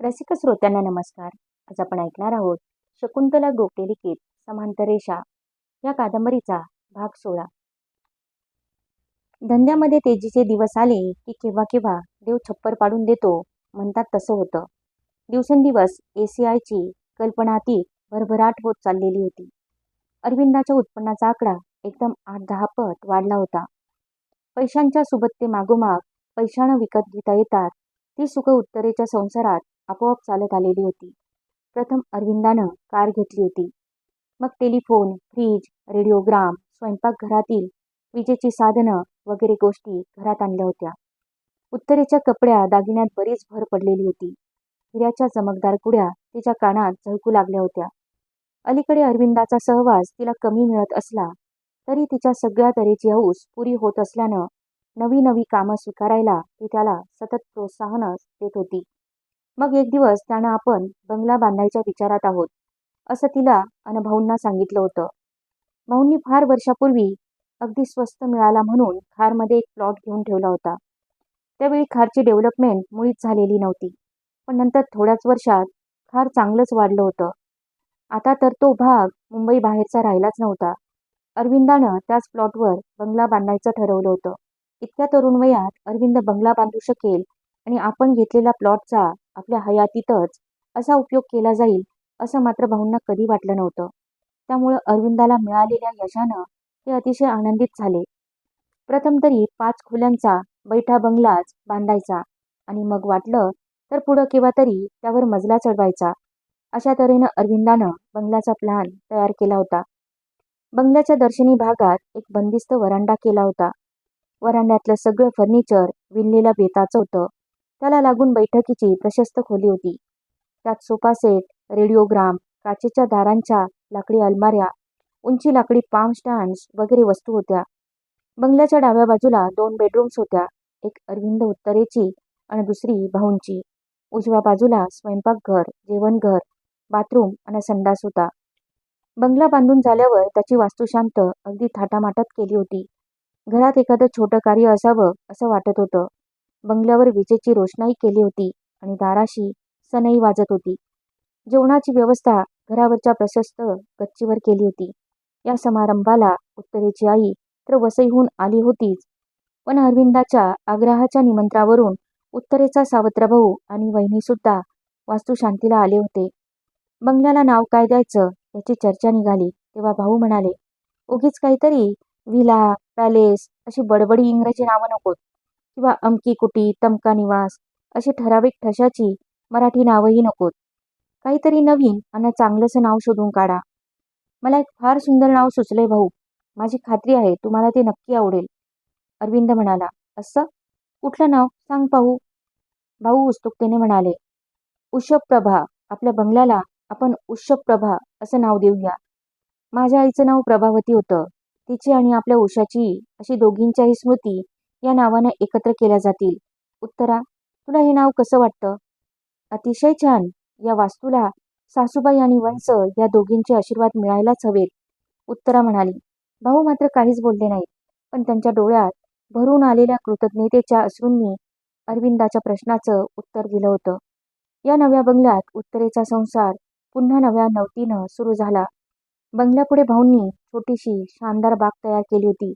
रसिक श्रोत्यांना नमस्कार. आज आपण ऐकणार आहोत शकुंतला गोगटे लिखित समांतरेषा या कादंबरीचा भाग सोळा. धंद्यामध्ये तेजीचे दिवस आले की केव्हा केव्हा देव छप्पर पाडून देतो म्हणतात तसं होतं. दिवसेंदिवस ए सी आयची कल्पनातीत भरभराट होत चाललेली होती. अरविंदाच्या उत्पन्नाचा आकडा एकदम आठ दहा पट वाढला होता. पैशांच्या सुबत्ते मागोमाग पैशानं विकत घेता येतात ती सुख उत्तरेच्या संसारात आपोआप चालत आलेली होती. प्रथम अरविंदानं कार घेतली होती. मग टेलिफोन फ्रीज रेडिओग्राम स्वयंपाकघरातील विजेची साधनं वगैरे गोष्टी घरात आणल्या होत्या. उत्तरेच्या कपड्या दागिन्यात बरीच भर पडलेली होती. हिऱ्याच्या चमकदार कुड्या तिच्या कानात झळकू लागल्या होत्या. अलीकडे अरविंदाचा सहवास तिला कमी मिळत असला तरी तिच्या सगळ्या तऱ्हेची हौस पुरी होत असल्यानं नवी नवी कामं स्वीकारायला ती त्याला सतत प्रोत्साहनच देत होती. मग एक दिवस त्यानं आपण बंगला बांधायच्या विचारात आहोत असं तिला अन भाऊंना सांगितलं होतं. भाऊंनी फार वर्षापूर्वी अगदी स्वस्त मिळाला म्हणून खारमध्ये एक प्लॉट घेऊन ठेवला होता. त्यावेळी खारची डेव्हलपमेंट मुळीच झालेली नव्हती पण नंतर थोड्याच वर्षात खार चांगलंच वाढलं होतं. आता तर तो भाग मुंबई बाहेरचा राहिलाच नव्हता. अरविंदानं त्याच प्लॉटवर बंगला बांधायचं ठरवलं होतं. इतक्या तरुण वयात अरविंद बंगला बांधू शकेल आणि आपण घेतलेला प्लॉटचा आपल्या हयातीतच असा उपयोग केला जाईल असं मात्र भाऊंना कधी वाटलं नव्हतं. त्यामुळं अरविंदाला मिळालेल्या यशानं ते अतिशय आनंदित झाले. प्रथम तरी पाच खोल्यांचा बैठा बंगलाच बांधायचा आणि मग वाटलं तर पुढं केव्हा तरी त्यावर मजला चढवायचा. अशा तऱ्हेनं अरविंदानं बंगल्याचा प्लॅन तयार केला होता. बंगल्याच्या दर्शनी भागात एक बंदिस्त वरांडा केला होता. वरांड्यातलं सगळं फर्निचर विणलेल्या बेताचं होतं. त्याला लागून बैठकीची प्रशस्त खोली होती. त्यात सोफा सेट रेडिओग्राम काचेच्या दारांच्या लाकडी अलमाऱ्या उंची लाकडी पाम स्टँड्स वगैरे वस्तू होत्या. बंगल्याच्या डाव्या बाजूला दोन बेडरूम्स होत्या एक अरविंद उत्तरेची आणि दुसरी भाऊंची. उजव्या बाजूला स्वयंपाकघर जेवणघर बाथरूम आणि संडास होता. बंगला बांधून झाल्यावर त्याची वास्तुशांत अगदी थाटामाटात केली होती. घरात एखादं छोटं कार्य असावं असं वाटत होतं. बंगल्यावर विजेची रोषणाई केली होती आणि दाराशी सनई वाजत होती. जेवणाची व्यवस्था घरावरच्या प्रशस्त गच्चीवर केली होती. या समारंभाला उत्तरेची आई तर वसईहून आली होतीच. पण अरविंदाच्या आग्रहाच्या निमंत्रणावरून उत्तरेचा सावत्र भाऊ आणि वहिनीसुद्धा वास्तुशांतीला आले होते. बंगल्याला नाव काय द्यायचं याची चर्चा निघाली तेव्हा भाऊ म्हणाले उगीच काहीतरी व्हिला पॅलेस अशी बडबडी इंग्रजी नावं नकोत. किंवा अमकी कुटी तमका निवास अशी ठराविक ठशाची मराठी नावंही नकोत. काहीतरी नवीन आणि चांगलंसं नाव शोधून काढा. मला एक फार सुंदर नाव सुचलंय भाऊ. माझी खात्री आहे तुम्हाला ते नक्की आवडेल. अरविंद म्हणाला असं? कुठलं नाव? सांग पाहू. भाऊ उत्सुकतेने म्हणाले उषप्रभा. आपल्या बंगल्याला आपण उषप्रभा असं नाव देऊया. माझ्या आईचं नाव प्रभावती होतं. तिची आणि आपल्या उषाची अशी दोघींच्याही स्मृती या नावानं एकत्र केल्या जातील. उत्तरा तुला हे नाव कसं वाटतं? अतिशय छान. या वास्तूला सासूबाई आणि वंस या दोघींचे आशीर्वाद मिळायलाच हवेत. उत्तरा म्हणाली भाऊ मात्र काहीच बोलले नाहीत. पण त्यांच्या डोळ्यात भरून आलेल्या कृतज्ञतेच्या अश्रूंनी अरविंदाच्या प्रश्नाचं उत्तर दिलं होतं. या नव्या बंगल्यात उत्तरेचा संसार पुन्हा नव्या नवतीनं सुरू झाला. बंगल्यापुढे भाऊंनी छोटीशी शानदार बाग तयार केली होती.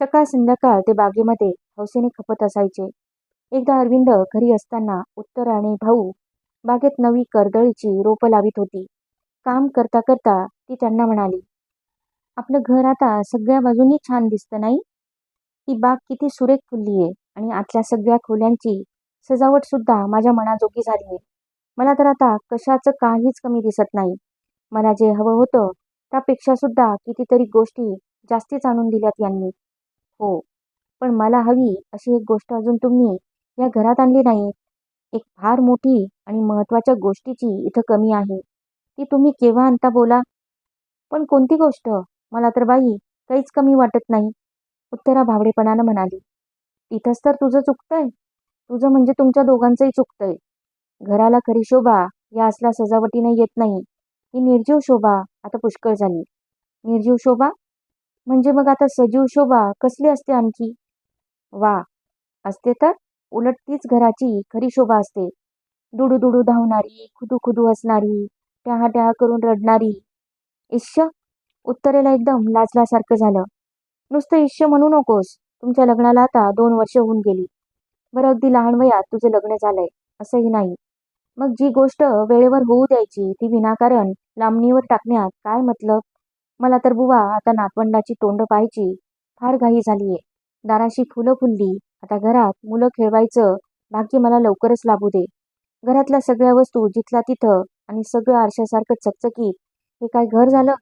सकाळ संध्याकाळ ते बागेमध्ये हौसेने खपत असायचे. एकदा अरविंद घरी असताना उत्तर आणि भाऊ बागेत नवी कर्दळीची रोपं लावित होती. काम करता करता ती त्यांना म्हणाली आपलं घर आता सगळ्या बाजूनी छान दिसतं नाही? ती बाग किती सुरेख फुलली आहे आणि आतल्या सगळ्या खोल्यांची सजावट सुद्धा माझ्या मनाजोगी झाली आहे. मला तर आता कशाचं काहीच कमी दिसत नाही. मला जे हवं होतं त्यापेक्षा सुद्धा कितीतरी गोष्टी जास्तीच आणून दिल्यात यांनी. हो. पण मला हवी अशी एक गोष्ट अजून तुम्ही या घरात आणली नाही. एक फार मोठी आणि महत्त्वाच्या गोष्टीची इथं कमी आहे. ती तुम्ही केव्हा आणता बोला. पण कोणती गोष्ट? मला तर बाई काहीच कमी वाटत नाही. उत्तरा भावडेपणानं म्हणाली. तिथंच तर तुझं चुकतंय. तुझं म्हणजे तुमच्या दोघांचंही चुकतंय. घराला खरी शोभा या असल्या सजावटीने येत नाही. ही निर्जीव शोभा. आता पुष्कळ झाली. निर्जीव शोभा? म्हणजे मग आता सजीव शोभा कसली असते आणखी वा असते तर? उलट तीच घराची खरी शोभा असते. दुडू दुडू धावणारी खुदू खुदू असणारी ट्याहा ट्याहा करून रडणारी. इश्य उत्तरेला एकदम लाजल्यासारखं झालं. नुसतं इश्य म्हणू नकोस. तुमच्या लग्नाला आता दोन वर्ष होऊन गेली. बरं अगदी लहान वयात तुझं लग्न झालंय. असंही नाही. मग जी गोष्ट वेळेवर होऊ द्यायची ती विनाकारण लांबणीवर टाकण्यात काय मतलब? मला तर बुवा आता नातवंडाची तोंड पाहायची फार घाई झालीये. दाराशी फुलं फुलली. आता घरात मुलं खेळवायचं भाग्य मला लवकरच लाभू दे. घरातल्या सगळ्या वस्तू जिथला तिथं आणि सगळं आरशासारखं चकचकीत हे काय घर झालं?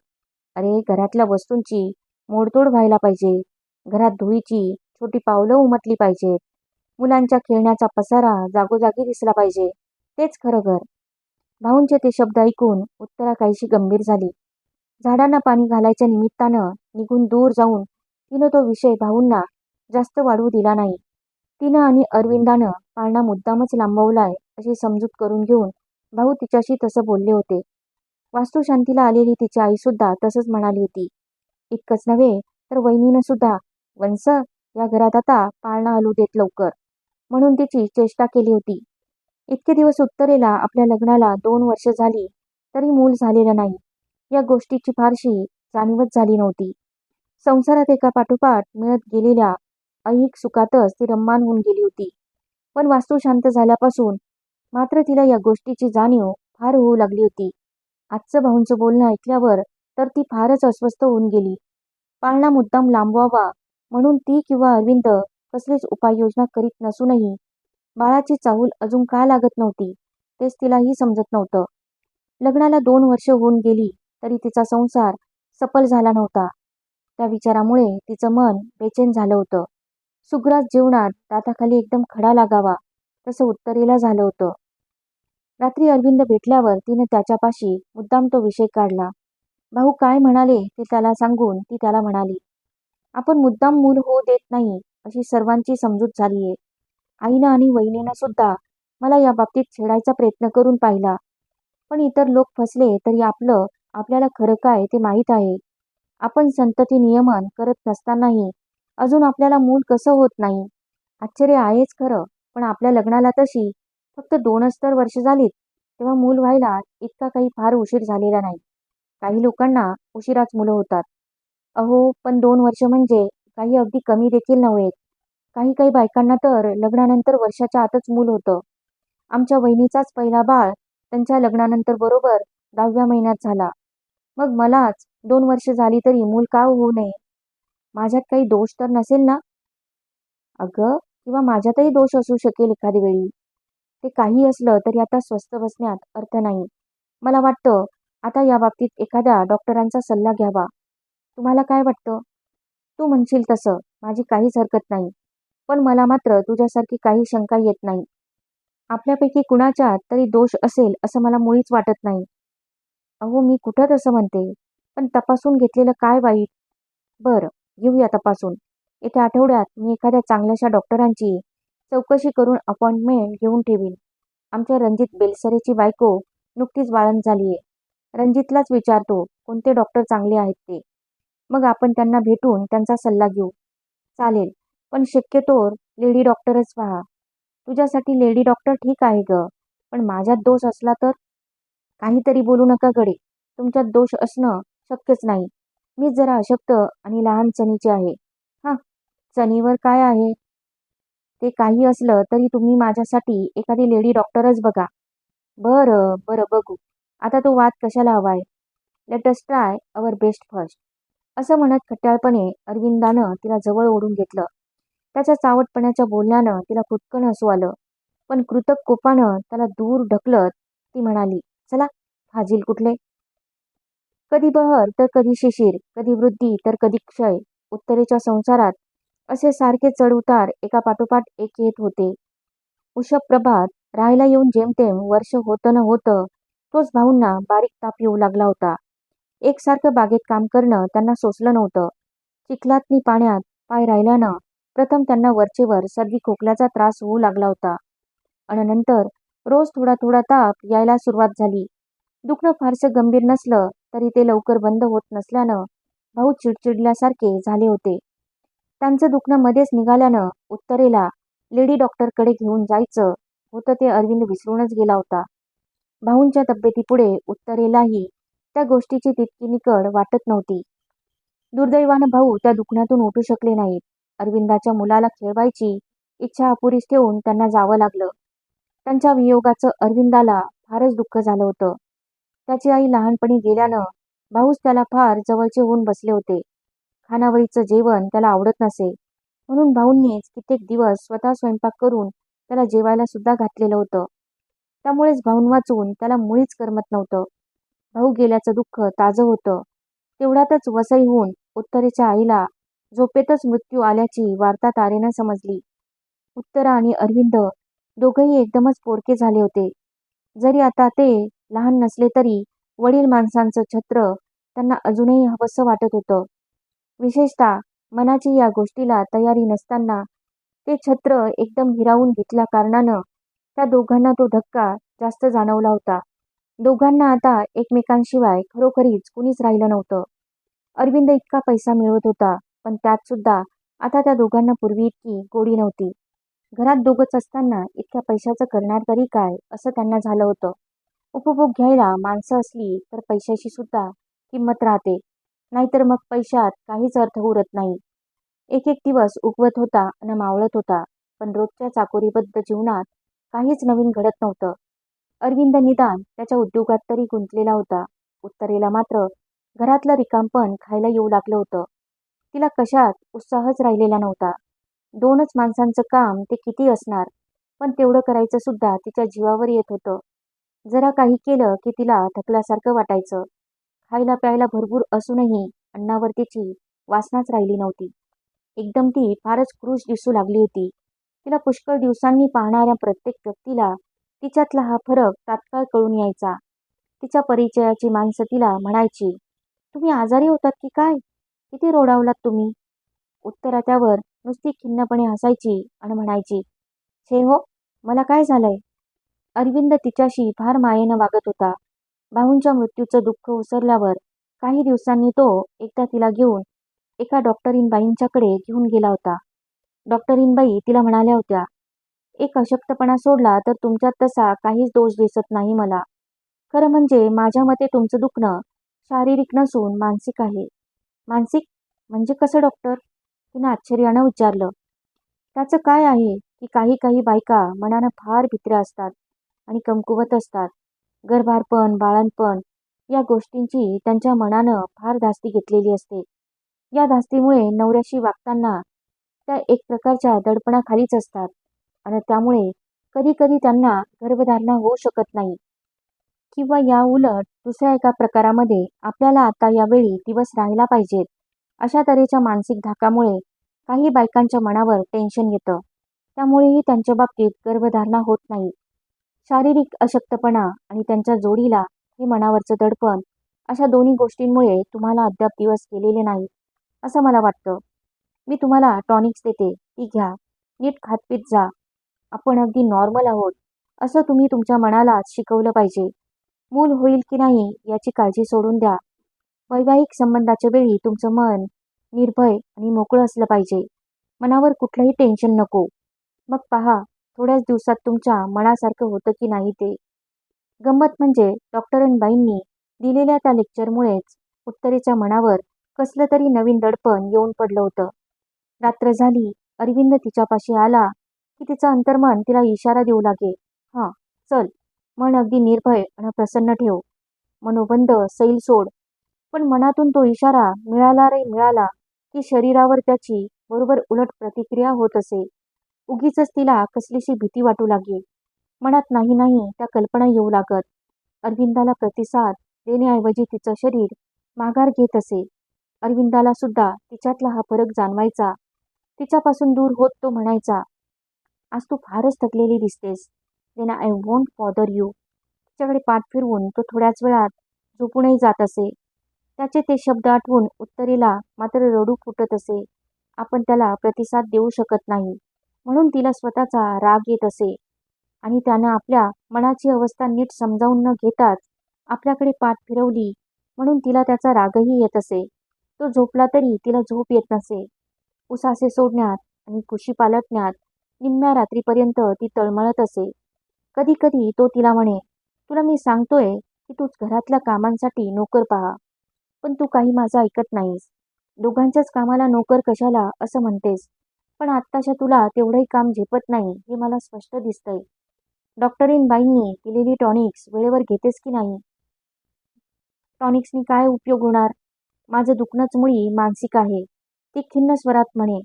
अरे घरातल्या वस्तूंची मोडतोड व्हायला पाहिजे. घरात धुळीची छोटी पावलं उमटली पाहिजेत. मुलांच्या खेळण्याचा पसारा जागोजागी दिसला पाहिजे. तेच खरं घर. भाऊंचे ते शब्द ऐकून उत्तरा काहीशी गंभीर झाली. झाडांना पाणी घालायच्या निमित्तानं निघून दूर जाऊन तिनं तो विषय भाऊंना जास्त वाढवू दिला नाही. तिनं आणि अरविंदानं पाळणा मुद्दामच लांबवलाय अशी समजूत करून घेऊन भाऊ तिच्याशी तसं बोलले होते. वास्तुशांतीला आलेली तिची आईसुद्धा तसंच म्हणाली होती. इतकंच नव्हे तर वहिनीनं सुद्धा वंस या घरात आता पाळणा हलू देत लवकर. म्हणून तिची चेष्टा केली होती. इतके दिवस उत्तरेला आपल्या लग्नाला दोन वर्ष झाली तरी मूल झालेलं नाही. या गोष्टीची फारशी जाणीवच झाली नव्हती. संसारात एका पाठोपाठ मिळत गेलेल्या ऐहिक सुखातच ती रम्मान होऊन गेली होती. पण वास्तू शांत झाल्यापासून मात्र तिला या गोष्टीची जाणीव फार होऊ लागली होती. आजचं भाऊंचं बोलणं ऐकल्यावर तर ती फारच अस्वस्थ होऊन गेली. पाळणा मुद्दाम लांबवावा म्हणून ती किंवा अरविंद कसलीच उपाययोजना करीत नसूनही बाळाची चाहूल अजून का लागत नव्हती तेच तिलाही समजत नव्हतं. लग्नाला दोन वर्ष होऊन गेली तरी तिचा संसार सफल झाला नव्हता. त्या विचारामुळे तिचं मन बेचैन झालं होतं. सुग्रास जीवनात दाताखाली एकदम खडा लागावा तसं उत्तरेला झालं होतं. रात्री अरविंद भेटल्यावर तिने त्याच्यापाशी मुद्दाम तो विषय काढला. भाऊ काय म्हणाले ते त्याला सांगून ती त्याला म्हणाली आपण मुद्दाम मूल होऊ देत नाही अशी सर्वांची समजूत झालीये. आईनं आणि वहिनीनं सुद्धा मला या बाबतीत छेडायचा प्रयत्न करून पाहिला. पण इतर लोक फसले तरी आपलं आपल्याला खरं काय ते माहीत आहे. आपण संतती नियमन करत नसतानाही अजून आपल्याला मूल कसं होत नाही? आश्चर्य आहेच खरं पण आपल्या लग्नाला तशी फक्त दोनच तर वर्ष झालीत तेव्हा मूल व्हायला इतका काही फार उशीर झालेला नाही. काही लोकांना उशिराच मुलं होतात. अहो पण दोन वर्ष म्हणजे काही अगदी कमी देखील नव्हेत काही काही बायकांना तर लग्नानंतर वर्षाच्या आतच मूल होतं. आमच्या वहिनीचाच पहिला बाळ त्यांच्या लग्नानंतर बरोबर दहाव्या महिन्यात झाला. मग मलाच दोन वर्ष झाली तरी मूल का होऊ नये? माझ्यात काही दोष तर नसेल ना? अगं किंवा माझ्यातही दोष असू शकेल एखादी वेळी. ते काही असलं तरी आता स्वस्थ बसण्यात अर्थ नाही. मला वाटतं आता या बाबतीत एखाद्या डॉक्टरांचा सल्ला घ्यावा. तुम्हाला काय वाटतं? तू म्हणशील तसं. माझी काहीच हरकत नाही. पण मला मात्र तुझ्यासारखी काही शंका येत नाही. आपल्यापैकी कुणाच्यात तरी दोष असेल असं मला मुळीच वाटत नाही. अहो मी कुठं तसं म्हणते? पण तपासून घेतलेलं काय वाईट? बरं घेऊया तपासून. येत्या आठवड्यात मी एखाद्या चांगल्याशा डॉक्टरांची चौकशी करून अपॉइंटमेंट घेऊन ठेवीन. आमच्या रणजित बेलसरेची बायको नुकतीच बाळण झाली आहे रणजितलाच विचारतो कोणते डॉक्टर चांगले आहेत ते? मग आपण त्यांना भेटून त्यांचा सल्ला घेऊ. चालेल पण शक्यतोवर लेडी डॉक्टरच पहा. तुझ्यासाठी लेडी डॉक्टर ठीक आहे ग पण माझ्यात दोष असला तर? काहीतरी बोलू नका गडे. तुमच्यात दोष असणं शक्यच नाही. मी जरा अशक्त आणि लहान चणीचे आहे. हां चणीवर काय आहे? ते काही असलं तरी तुम्ही माझ्यासाठी एखादी लेडी डॉक्टरच बघा. बरं बरं बघू. आता तो वाद कशाला हवाय let us try our best first असं म्हणत खट्याळपणे अरविंदानं तिला जवळ ओढून घेतलं. त्याच्या चावटपणाच्या बोलण्यानं तिला फुटकन हसू आलं. पण कृतक कोपानं त्याला दूर ढकलत ती म्हणाली चला फाजील कुठले? कधी बहर तर कधी शिशिर कधी वृद्धी तर कधी क्षय उत्तरेच्या संसारात असे सारखे चढउतार एका पाठोपाठ एक येत होते. उषभ प्रभात राहायला येऊन जेमतेम वर्ष होतं न होतं तोच भाऊंना बारीक ताप येऊ लागला होता. एकसारखं बागेत काम करणं त्यांना सोसलं नव्हतं. चिखलातनी पाण्यात पाय राहिल्यानं प्रथम त्यांना वरचेवर सर्दी खोकल्याचा त्रास होऊ लागला होता. आणि नंतर रोज थोडा थोडा ताप यायला सुरुवात झाली. दुखणं फारसं गंभीर नसलं तरी ते लवकर बंद होत नसल्यानं भाऊ चिडचिडल्यासारखे झाले होते. त्यांचं दुखणं मध्येच निघाल्यानं उत्तरेला लेडी डॉक्टरकडे घेऊन जायचं होतं ते अरविंद विसरूनच गेला होता. भाऊंच्या तब्येतीपुढे उत्तरेलाही त्या गोष्टीची तितकी निकड वाटत नव्हती. दुर्दैवानं भाऊ त्या दुखण्यातून उठू शकले नाहीत. अरविंदाच्या मुलाला खेळवायची इच्छा अपुरीच ठेवून त्यांना जावं लागलं. त्यांच्या वियोगाचं अरविंदाला फारच दुःख झालं होतं. त्याची आई लहानपणी गेल्यानं भाऊच त्याला फार जवळचे होऊन बसले होते. खानावळीचं जेवण त्याला आवडत नसे. म्हणून भाऊंनीच कित्येक दिवस स्वतः स्वयंपाक करून त्याला जेवायला सुद्धा घातलेलं होतं. त्यामुळेच भाऊन वाचून त्याला मुळीच करमत नव्हतं. भाऊ गेल्याचं दुःख ताजं होतं. तेवढ्यातच वसई होऊन उत्तरेच्या आईला झोपेतच मृत्यू आल्याची वार्ता तारेनं समजली. उत्तरा आणि अरविंद दोघंही एकदमच पोरके झाले होते. जरी आता ते लहान नसले तरी वडील माणसांचं छत्र त्यांना अजूनही हवंसं वाटत होतं. विशेषतः मनाची या गोष्टीला तयारी नसताना ते छत्र एकदम हिरावून घेतल्या कारणानं त्या दोघांना तो धक्का जास्त जाणवला होता. दोघांना आता एकमेकांशिवाय खरोखरीच कुणीच राहिलं नव्हतं. अरविंद इतका पैसा मिळवत होता पण त्यात सुद्धा आता त्या दोघांना पूर्वी इतकी गोडी नव्हती. घरात दोघंच असताना इतक्या पैशाचं करणार तरी काय असं त्यांना झालं होतं. उपभोग घ्यायला माणसं असली तर पैशाची सुद्धा किंमत राहते. नाहीतर मग पैशात काहीच अर्थ उरत नाही. एक एक दिवस उगवत होता आणि मावळत होता पण रोजच्या चाकोरीबद्ध जीवनात काहीच नवीन घडत नव्हतं. अरविंद निदान त्याच्या उद्योगात तरी गुंतलेला होता. उत्तरेला मात्र घरातलं रिकामपण खायला येऊ लागलं होतं. तिला कशात उत्साहच राहिलेला नव्हता. दोनच माणसांचं काम ते किती असणार? पण तेवढं करायचं सुद्धा तिच्या जीवावर येत होतं. जरा काही केलं की तिला थकल्यासारखं वाटायचं. खायला प्यायला भरपूर असूनही अन्नावर तिची वासनाच राहिली नव्हती. एकदम ती फारच क्रूश दिसू लागली होती. तिला पुष्कळ दिवसांनी पाहणाऱ्या प्रत्येक व्यक्तीला तिच्यातला हा फरक तात्काळ कळून यायचा. तिच्या परिचयाची माणसं तिला म्हणायची तुम्ही आजारी होतात की काय? किती रोडावलात तुम्ही? उत्तरा त्यावर नुसती खिन्नपणे हसायची आणि म्हणायची छे हो मला काय झालंय? अरविंद तिच्याशी फार मायेनं वागत होता. भाऊंच्या मृत्यूचं दुःख ओसरल्यावर काही दिवसांनी तो एकदा तिला घेऊन एका डॉक्टरीनबाईंच्याकडे घेऊन गेला होता. डॉक्टरीनबाई तिला म्हणाल्या होत्या एक अशक्तपणा सोडला तर तुमच्यात तसा काहीच दोष दिसत नाही मला. खरं म्हणजे माझ्या मते तुमचं दुखणं शारीरिक नसून मानसिक आहे. मानसिक म्हणजे कसं डॉक्टर? तिनं आश्चर्यानं विचारलं त्याचं काय आहे की काही काही बायका मनानं फार भित्र्या असतात आणि कमकुवत असतात. गर्भारपण बाळणपण या गोष्टींची त्यांच्या मनानं फार धास्ती घेतलेली असते. या धास्तीमुळे नवऱ्याशी वागताना त्या एक प्रकारच्या दडपणाखालीच असतात आणि त्यामुळे कधी कधी त्यांना गर्भधारणा होऊ शकत नाही. किंवा या उलट दुसऱ्या एका प्रकारामध्ये आपल्याला आता यावेळी दिवस राहायला पाहिजेत. अशा तऱ्हेच्या मानसिक धाकामुळे काही बायकांच्या मनावर टेन्शन येतं. त्यामुळेही त्यांच्या बाबतीत गर्भधारणा होत नाही. शारीरिक अशक्तपणा आणि त्यांच्या जोडीला हे मनावरचं दडपण अशा दोन्ही गोष्टींमुळे तुम्हाला अद्याप दिवस गेलेले नाही असं मला वाटतं. मी तुम्हाला टॉनिक्स देते ती घ्या. नीट खातपीत जा. आपण अगदी नॉर्मल आहोत असं तुम्ही तुमच्या मनाला शिकवलं पाहिजे. मूल होईल की नाही याची काळजी सोडून द्या. वैवाहिक संबंधाच्या वेळी तुमचं मन निर्भय आणि मोकळं असलं पाहिजे. मनावर कुठलंही टेन्शन नको. मग पहा थोड्याच दिवसात तुमच्या मनासारखं होतं की नाही ते? गंमत म्हणजे डॉक्टरांबाईंनी दिलेल्या त्या लेक्चरमुळेच उत्तरेच्या मनावर कसलं तरी नवीन दडपण येऊन पडलं होतं. रात्र झाली अरविंद तिच्यापाशी आला की तिचं अंतर्मन तिला इशारा देऊ लागे. हां चल. मन अगदी निर्भय आणि प्रसन्न ठेव. मनोबंद सैल सोड पण मनातून तो इशारा मिळाला रे मिळाला की शरीरावर त्याची बरोबर उलट प्रतिक्रिया होत असे. उगीच तिला कसलीशी भीती वाटू लागली. मनात नाही नाही त्या कल्पना येऊ लागत. अरविंदाला प्रतिसाद देण्याऐवजी तिचं शरीर माघार घेत असे. अरविंदाला सुद्धा तिच्यातला हा फरक जाणवायचा. तिच्यापासून दूर होत तो म्हणायचा आज तू फारच थकलेली दिसतेस. Then I won't bother you तिच्याकडे पाठ फिरवून तो थोड्याच वेळात झोपूनही जात असे. त्याचे ते शब्द आठवून उत्तरेला मात्र रडू फुटत असे. आपण त्याला प्रतिसाद देऊ शकत नाही. म्हणून तिला स्वतःचा राग येत असे. आणि त्यानं आपल्या मनाची अवस्था नीट समजावून न घेताच आपल्याकडे पाठ फिरवली. म्हणून तिला त्याचा रागही येत असे. तो झोपला तरी तिला झोप येत नसे. उसासे सोडण्यात आणि कुशी पालटण्यात निम्म्या रात्रीपर्यंत ती तळमळत असे. कधी कधी तो तिला म्हणे तुला मी सांगतोय की तूच घरातल्या कामांसाठी नोकर पहा. पण तू काही माझं ऐकत नाहीस. दोघांच्याच कामाला नोकर कशाला? असं म्हणतेस. पण आत्ताशा तुला तेवढंही काम झेपत नाही हे मला स्पष्ट दिसतंय. डॉक्टरीनबाईंनी दिलेली टॉनिक्स वेळेवर घेतेस की नाही? टॉनिक्सनी काय उपयोग होणार? माझं दुखणंच मुळी मानसिक आहे. ती खिन्न स्वरात म्हणे.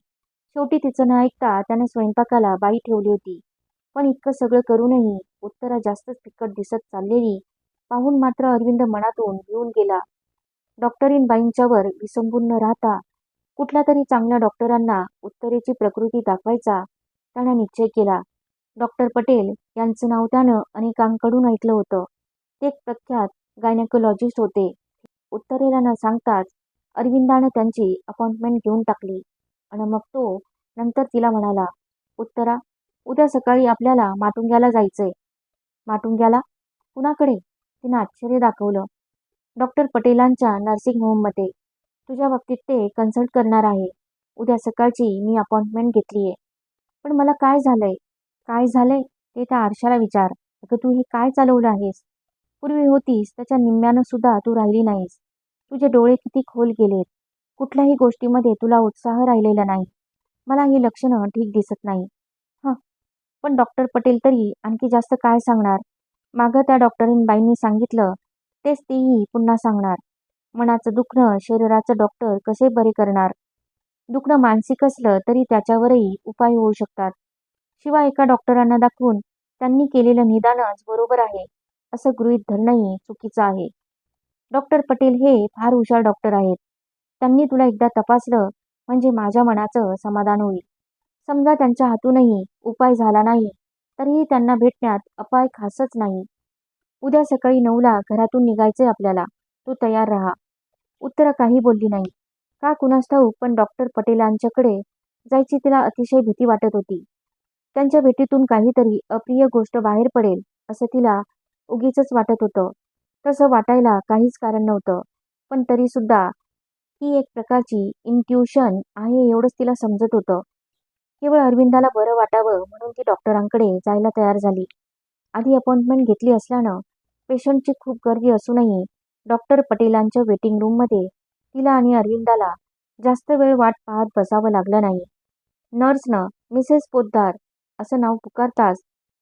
शेवटी तिचं न ऐकता त्याने स्वयंपाकाला बाई ठेवली होती. पण इतकं सगळं करूनही उत्तरा जास्तच फिकट दिसत चाललेली पाहून मात्र अरविंद मनातून घेऊन गेला. डॉक्टरींबाईंच्यावर विसंबून न राहता कुठल्या तरी चांगल्या डॉक्टरांना उत्तरेची प्रकृती दाखवायचा त्यानं निश्चय केला. डॉक्टर पटेल यांचं नाव त्यानं अनेकांकडून ऐकलं होतं. ते एक प्रख्यात गायनेकोलॉजिस्ट होते. उत्तरेला न सांगताच अरविंदानं त्यांची अपॉइंटमेंट घेऊन टाकली आणि मग तो नंतर तिला म्हणाला उत्तरा उद्या सकाळी आपल्याला माटुंग्याला जायचंय. माटुंग्याला? कुणाकडे? तिनं आश्चर्य दाखवलं. डॉक्टर पटेलांच्या नर्सिंग होममध्ये तुझ्या बाबतीत ते कन्सल्ट करणार आहे. उद्या सकाळची मी अपॉइंटमेंट घेतली आहे पण मला काय झालंय? काय झालंय? ते त्या आरशाला विचार. अगं तू हे काय चालवलं आहेस? पूर्वी होतीस त्याच्या निम्म्यानं सुद्धा तू राहिली नाहीस. तुझे डोळे किती खोल गेलेत. कुठल्याही गोष्टीमध्ये तुला उत्साह राहिलेला नाही. मला ही लक्षणं ठीक दिसत नाही. हां. पण डॉक्टर पटेल तरी आणखी जास्त काय सांगणार? मागं त्या डॉक्टरीनबाईंनी सांगितलं तेच तेही पुन्हा सांगणार. मनाचं दुखणं शरीराचं डॉक्टर कसे बरे करणार? दुखणं मानसिक असलं तरी त्याच्यावरही उपाय होऊ शकतात. शिवाय एका डॉक्टरांना दाखवून त्यांनी केलेलं निदानच बरोबर आहे असं गृहीत धरणंही चुकीचं आहे. डॉक्टर पटेल हे फार हुशार डॉक्टर आहेत. त्यांनी तुला एकदा तपासलं म्हणजे माझ्या मनाचं समाधान होईल. समजा त्यांच्या हातूनही उपाय झाला नाही तरीही त्यांना भेटण्यात अपाय खासच नाही. उद्या सकाळी नऊला घरातून निघायचंय आपल्याला. तू तयार राहा. उत्तरा काही बोलली नाही. का कुणास ठाऊक पण डॉक्टर पटेलांच्याकडे जायची तिला अतिशय भीती वाटत होती. त्यांच्या भेटीतून काहीतरी अप्रिय गोष्ट बाहेर पडेल असं तिला उगीच वाटत होतं. तसं वाटायला काहीच कारण नव्हतं. पण तरीसुद्धा ही एक प्रकारची इंट्युशन आहे एवढंच तिला समजत होतं. केवळ अरविंदाला बरं वाटावं म्हणून ती डॉक्टरांकडे जायला तयार झाली. आधी अपॉइंटमेंट घेतली असल्यानं पेशंटची खूप गर्दी असूनही डॉक्टर पटेलांच्या वेटिंग रूममध्ये तिला आणि अरविंदाला जास्त वेळ वाट पाहत बसावं लागलं नाही. नर्सनं मिसेस पोद्दार असं नाव पुकारताच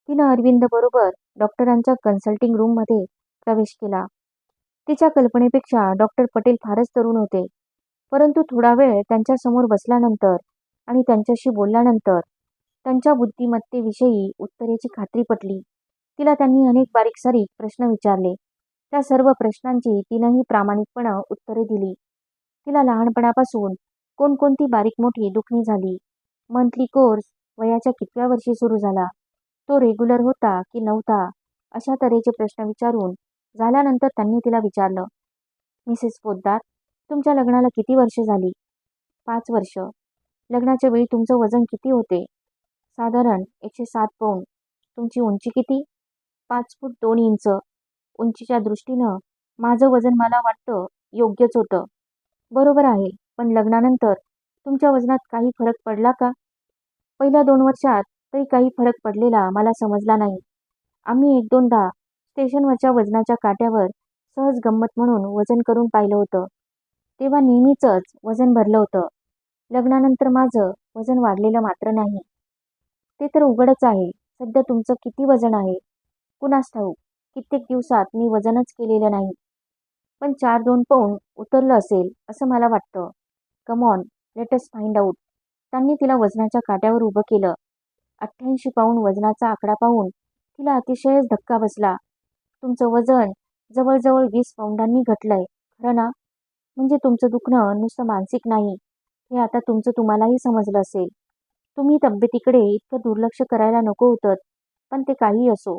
तिनं अरविंदबरोबर डॉक्टरांच्या कन्सल्टिंग रूममध्ये प्रवेश केला. तिच्या कल्पनेपेक्षा डॉक्टर पटेल फारच तरुण होते. परंतु थोडा वेळ त्यांच्यासमोर बसल्यानंतर आणि त्यांच्याशी बोलल्यानंतर त्यांच्या बुद्धिमत्तेविषयी उत्तरेची खात्री पटली. तिला त्यांनी अनेक बारीक सारीक प्रश्न विचारले. त्या सर्व प्रश्नांची तिनंही प्रामाणिकपणं उत्तरे दिली. तिला लहानपणापासून कोणकोणती बारीक मोठी दुखणी झाली? मंथली कोर्स वयाच्या कितव्या वर्षी सुरू झाला? तो रेग्युलर होता की नव्हता? अशा तऱ्हेचे प्रश्न विचारून झाल्यानंतर त्यांनी तिला विचारलं मिसेस पोद्दार तुमच्या लग्नाला किती वर्षे झाली? पाच वर्ष. लग्नाच्या वेळी तुमचं वजन किती होते? साधारण एकशे सात पौंड. तुमची उंची किती? पाच फूट दोन इंच. उंचीच्या दृष्टीनं माझं वजन मला वाटतं योग्यच होतं. बरोबर आहे पण लग्नानंतर तुमच्या वजनात काही फरक पडला का? पहिल्या दोन वर्षात तरी काही फरक पडलेला मला समजला नाही. आम्ही एक दोनदा स्टेशनवरच्या वजनाच्या काट्यावर सहज गंमत म्हणून वजन करून पाहिलं होतं. तेव्हा नेहमीचंच वजन भरलं होतं. लग्नानंतर माझं वजन वाढलेलं मात्र नाही. ते तर उघडच आहे. सध्या तुमचं किती वजन आहे? कुणास ठाऊक कित्येक दिवसात मी वजनच केलेलं नाही. पण चार दोन पौंड उतरलं असेल असं मला वाटतं. कमॉन लेटस फाइंड आऊट त्यांनी तिला वजनाच्या काट्यावर उभं केलं. अठ्ठ्याऐंशी पाऊंड वजनाचा आकडा पाहून तिला अतिशयच धक्का बसला. तुमचं वजन जवळजवळ वीस पाऊंडांनी घटलंय खरं ना? म्हणजे तुमचं दुखणं नुसतं मानसिक नाही. हे आता तुमचं तुम्हालाही समजलं असेल. तुम्ही तब्येतीकडे इतकं दुर्लक्ष करायला नको होतं पण ते काही असो.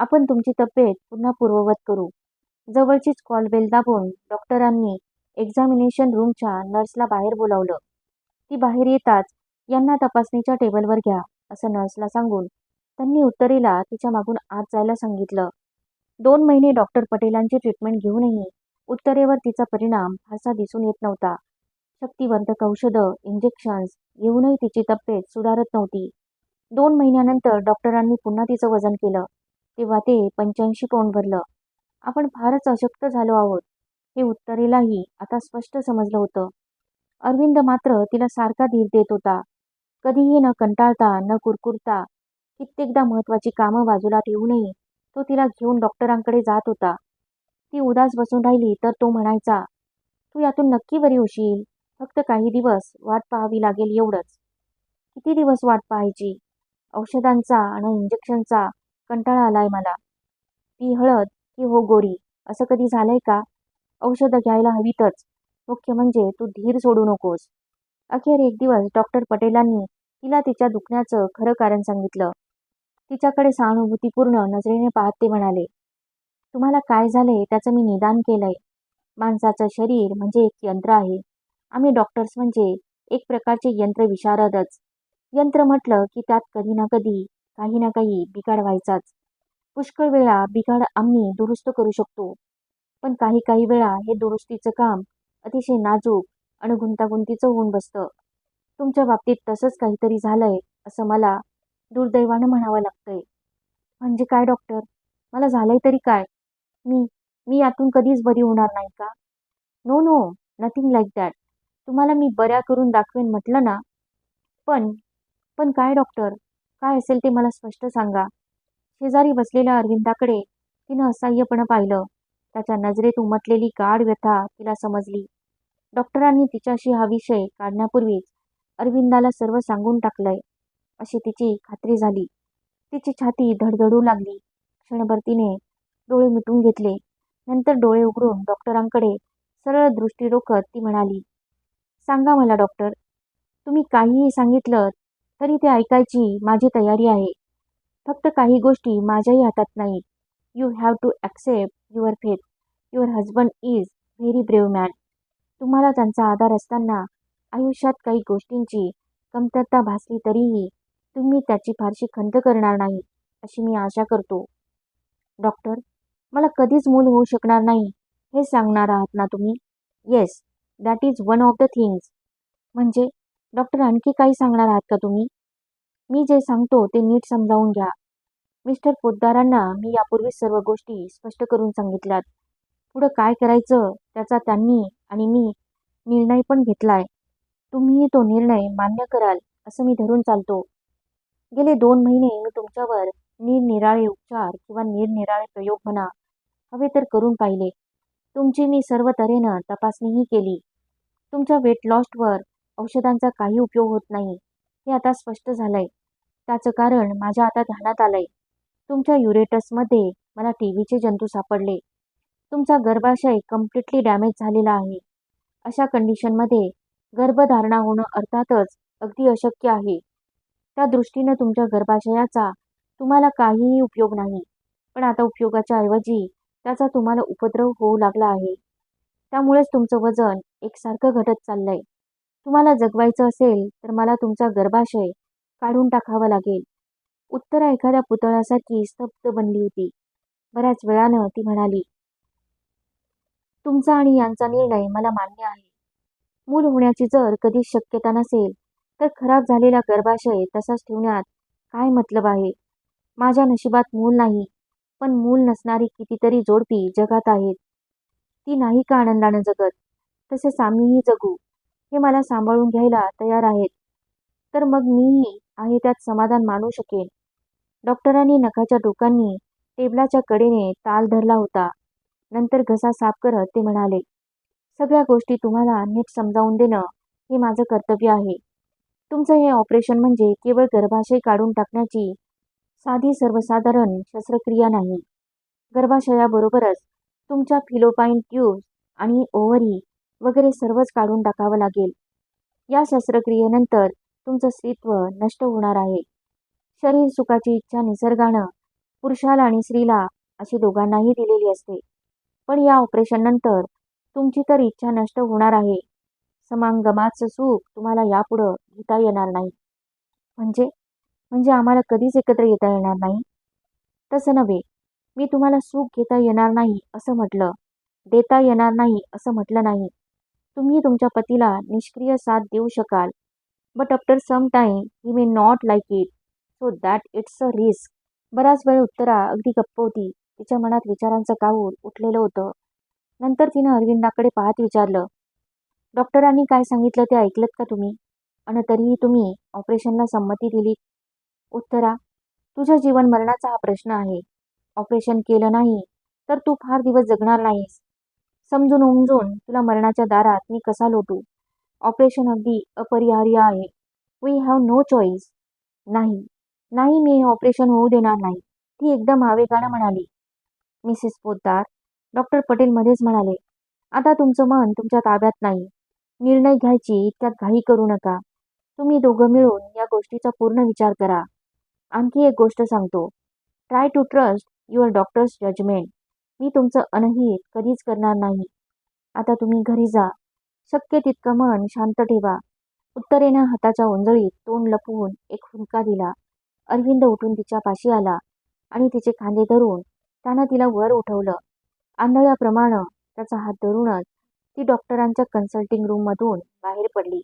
आपण तुमची तब्येत पुन्हा पूर्ववत करू. जवळचीच कॉल बेल दाबून डॉक्टरांनी एक्झामिनेशन रूमच्या नर्सला बाहेर बोलावलं. ती बाहेर येताच यांना तपासणीच्या टेबलवर घ्या असं नर्सला सांगून त्यांनी उत्तरेला तिच्या मागून आत जायला सांगितलं. दोन महिने डॉक्टर पटेलांची ट्रीटमेंट घेऊनही उत्तरेवर तिचा परिणाम फारसा दिसून येत नव्हता. शक्तिवर्धक औषधं इंजेक्शन्स घेऊनही तिची तब्येत सुधारत नव्हती. दोन महिन्यानंतर डॉक्टरांनी पुन्हा तिचं वजन केलं. तेव्हा ते पंच्याऐंशी पौंड भरलं. आपण फारच अशक्त झालो आहोत हे उत्तरेलाही आता स्पष्ट समजलं होतं. अरविंद मात्र तिला सारखा धीर देत होता. कधीही न कंटाळता न कुरकुरता कित्येकदा महत्वाची कामं बाजूला ठेवूनही तो तिला घेऊन डॉक्टरांकडे जात होता. ती उदास बसून राहिली तर तो म्हणायचा तू यातून नक्की बरी होशील. फक्त काही दिवस वाट पाहावी लागेल एवढंच. किती दिवस वाट पाहायची? औषधांचा आणि इंजेक्शनचा कंटाळा आलाय मला. ती हळद की हो गोरी असं कधी झालंय का? औषधं घ्यायला हवीतच मुख्य म्हणजे तू धीर सोडू नकोस. अखेर एक दिवस डॉक्टर पटेलांनी तिला तिच्या दुखण्याचं खरं कारण सांगितलं. तिच्याकडे सहानुभूतीपूर्ण नजरेने पाहत ते म्हणाले तुम्हाला काय झालंय त्याचं मी निदान केलंय. माणसाचं शरीर म्हणजे एक यंत्र आहे. आम्ही डॉक्टर्स म्हणजे एक प्रकारचे यंत्र विशारदच. यंत्र म्हटलं की त्यात कधी ना कधी काही ना काही बिघाड व्हायचाच. पुष्कळ वेळा बिघाड आम्ही दुरुस्त करू शकतो. पण काही काही वेळा हे दुरुस्तीचं काम अतिशय नाजूक आणि गुंतागुंतीचं होऊन बसतं. तुमच्या बाबतीत तसंच काहीतरी झालंय असं मला दुर्दैवानं म्हणावं लागतंय. म्हणजे काय डॉक्टर? मला झालंय तरी काय? मी मी यातून कधीच बरी होणार नाही का? No no nothing like that तुम्हाला मी बऱ्या करून दाखवेन म्हटलं ना? पण पण काय डॉक्टर? काय असेल ते मला स्पष्ट सांगा. शेजारी बसलेल्या अरविंदाकडे तिनं असह्यपणं पाहिलं. त्याच्या नजरेत उमटलेली गाढ व्यथा तिला समजली. डॉक्टरांनी तिच्याशी हा विषय काढण्यापूर्वीच अरविंदाला सर्व सांगून टाकलंय. अशी तिची खात्री झाली. तिची छाती धडधडू लागली. क्षणभर तिने डोळे मिटून घेतले. नंतर डोळे उघडून डॉक्टरांकडे सरळ दृष्टी रोखत ती म्हणाली सांगा मला डॉक्टर तुम्ही काहीही सांगितलं तरी ते ऐकायची माझी तयारी आहे. फक्त काही गोष्टी माझ्याही हातात नाहीत. You have to accept your faith your husband is very brave man तुम्हाला त्यांचा आधार असताना आयुष्यात काही गोष्टींची कमतरता भासली तरीही तुम्ही त्याची फारशी खंत करणार नाही अशी मी आशा करतो. डॉक्टर मला कधीच मूल होऊ शकणार नाही हे सांगणार आहात ना तुम्ही? Yes that is one of the things म्हणजे डॉक्टर आणखी काही सांगणार आहात का तुम्ही? मी जे सांगतो ते नीट समजावून घ्या. मिस्टर पोद्दारांना मी यापूर्वी सर्व गोष्टी स्पष्ट करून सांगितल्यात. पुढं काय करायचं त्याचा त्यांनी आणि मी निर्णय पण घेतलाय. तुम्हीही तो निर्णय मान्य कराल असं मी धरून चालतो. गेले दोन महिने मी तुमच्यावर निरनिराळे उपचार किंवा निरनिराळे प्रयोग म्हणा हवे तर करून पाहिले. तुमची मी सर्व तऱ्हेनं तपासणीही केली. तुमच्या वेट लॉस्टवर औषधांचा काही उपयोग होत नाही. हे आता स्पष्ट झालंय. त्याचं कारण माझ्या आता ध्यानात आलंय. तुमच्या युरेटसमध्ये मला टी व्हीचे जंतू सापडले. तुमचा गर्भाशय कम्प्लिटली डॅमेज झालेला आहे. अशा कंडिशनमध्ये गर्भधारणा होणं अर्थातच अगदी अशक्य आहे. त्या दृष्टीनं तुमच्या गर्भाशयाचा तुम्हाला काहीही उपयोग नाही. पण आता उपयोगाच्या ऐवजी त्याचा तुम्हाला उपद्रव होऊ लागला आहे. त्यामुळेच तुमचं वजन एकसारखं घटत चाललंय. तुम्हाला जगवायचं असेल तर मला तुमचा गर्भाशय काढून टाकावं लागेल. उत्तरा एखाद्या पुतळ्यासारखी स्तब्ध बनली होती. बऱ्याच वेळानं ती म्हणाली तुमचा आणि यांचा निर्णय मला मान्य आहे. मूल होण्याची जर कधीच शक्यता नसेल तर खराब झालेला गर्भाशय तसाच ठेवण्यात काय मतलब आहे? माझ्या नशिबात मूल नाही पण मूल नसणारी कितीतरी जोडपी जगात आहेत. ती नाही का आनंदानं जगत? तसेच आम्हीही जगू. हे मला सांभाळून घ्यायला तयार आहेत. तर मग मीही आहे त्यात समाधान मानू शकेन. डॉक्टरांनी नखाच्या टोकांनी टेबलाच्या कडेने ताल धरला होता. नंतर घसा साफ करत ते म्हणाले सगळ्या गोष्टी तुम्हाला नीट समजावून देणं हे माझं कर्तव्य आहे. तुमचं हे ऑपरेशन म्हणजे केवळ गर्भाशय काढून टाकण्याची साधी सर्वसाधारण शस्त्रक्रिया नाही. गर्भाशयाबरोबरच तुमच्या फिलोपाईन ट्यूब्स आणि ओव्हरी वगैरे सर्वच काढून टाकावं लागेल. या शस्त्रक्रियेनंतर तुमचं स्त्रीत्व नष्ट होणार आहे. शरीर सुखाची इच्छा निसर्गानं पुरुषाला आणि स्त्रीला अशी दोघांनाही दिलेली असते. पण या ऑपरेशननंतर तुमची तर इच्छा नष्ट होणार आहे. समांगमाचं सुख तुम्हाला यापुढं घेता येणार नाही. म्हणजे? म्हणजे आम्हाला कधीच एकत्र येता येणार नाही. तसं नव्हे. मी तुम्हाला सुख घेता येणार नाही असं म्हटलं. देता येणार नाही असं म्हटलं नाही. तुम्ही तुमच्या पतीला निष्क्रिय साथ देऊ शकाल. But after some time he may not like it so that it's a risk बराच वेळ उत्तरा अगदी गप्प होती. तिच्या मनात विचारांचं काहूर उठलेलं होतं. नंतर तिनं अरविंदाकडे पाहत विचारलं डॉक्टरांनी काय सांगितलं ते ऐकलत का तुम्ही? आणि तरीही तुम्ही ऑपरेशनला संमती दिली? उत्तरा तुझ्या जीवन मरणाचा हा प्रश्न आहे. ऑपरेशन केलं नाही तर तू फार दिवस जगणार नाहीस. समजून उमजून तुला मरणाच्या दारात मी कसा लोटू? ऑपरेशन अगदी अपरिहार्य आहे. वी हॅव नो चॉईस नाही. नाही मी हे ऑपरेशन होऊ देणार नाही. ती एकदम आवेगानं म्हणाली. मिसेस पोद्दार डॉक्टर पटेल मध्येच म्हणाले आता तुमचं मन तुमच्या ताब्यात नाही. निर्णय घ्यायची इतक्यात घाई करू नका. तुम्ही दोघं मिळून या गोष्टीचा पूर्ण विचार करा. आणखी एक गोष्ट सांगतो. Try to trust your doctor's judgement मी तुमचं अनहित कधीच करणार नाही. आता तुम्ही घरी जा. शक्य तितकं मन शांत ठेवा. उत्तरेनं हाताच्या ओंजळीत तोंड लपवून एक हुंका दिला. अरविंद उठून तिच्या पाशी आला आणि तिचे खांदे धरून त्यानं तिला वर उठवलं. आंधळ्याप्रमाणे त्याचा हात धरूनच ती डॉक्टरांच्या कन्सल्टिंग रूममधून बाहेर पडली.